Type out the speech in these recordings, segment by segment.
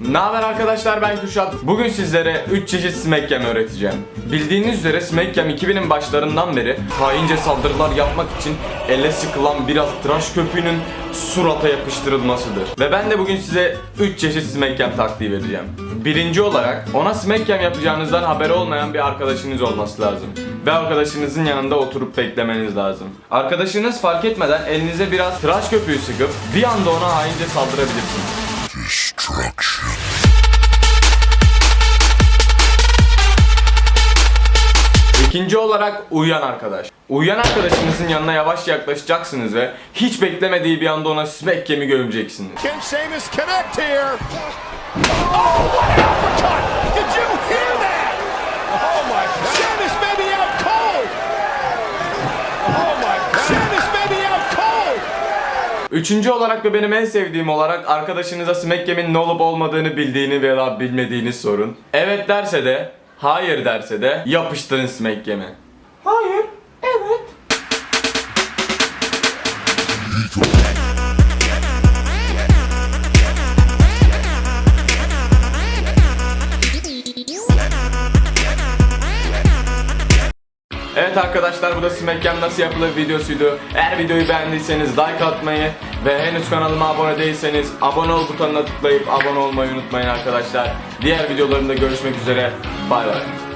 Ne haber arkadaşlar ben Kürşat. Bugün sizlere 3 çeşit smackgame öğreteceğim. Bildiğiniz üzere smackgame 2000'in başlarından beri haince saldırılar yapmak için ele sıkılan biraz tıraş köpüğünün surata yapıştırılmasıdır. Ve ben de bugün size 3 çeşit smackgame taktiği vereceğim. Birinci olarak ona smackgame yapacağınızdan haberi olmayan bir arkadaşınız olması lazım. Ve arkadaşınızın yanında oturup beklemeniz lazım. Arkadaşınız fark etmeden elinize biraz tıraş köpüğü sıkıp bir anda ona haince saldırabilirsiniz. İkinci olarak uyuyan arkadaş. Uyuyan arkadaşınızın yanına yavaş yaklaşacaksınız ve hiç beklemediği bir anda ona smack gemi gömeceksiniz. Can Sheamus connect here? Oh, what an uppercut! Did you Üçüncü olarak ve benim en sevdiğim olarak arkadaşınıza smack game'in ne olup olmadığını bildiğini veya bilmediğini sorun. Evet derse de, hayır derse de yapıştırın smack game'i. Hayır, evet. Evet arkadaşlar bu da Smackdown nasıl yapılır videosuydu. Eğer videoyu beğendiyseniz like atmayı ve henüz kanalıma abone değilseniz abone ol butonuna tıklayıp abone olmayı unutmayın arkadaşlar. Diğer videolarımda görüşmek üzere. Bay bay.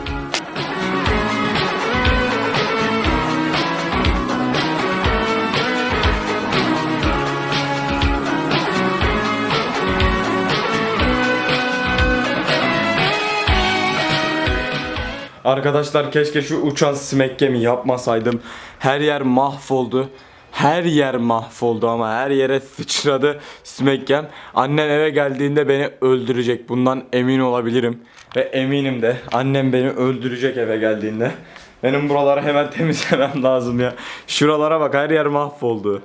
Arkadaşlar keşke şu uçan smack gemi yapmasaydım. Her yer mahvoldu. Her yer mahvoldu ama her yere sıçradı smack gem. Annem eve geldiğinde beni öldürecek. Bundan emin olabilirim. Ve eminim de annem beni öldürecek eve geldiğinde. Benim buraları hemen temizlemem lazım ya. Şuralara bak her yer mahvoldu.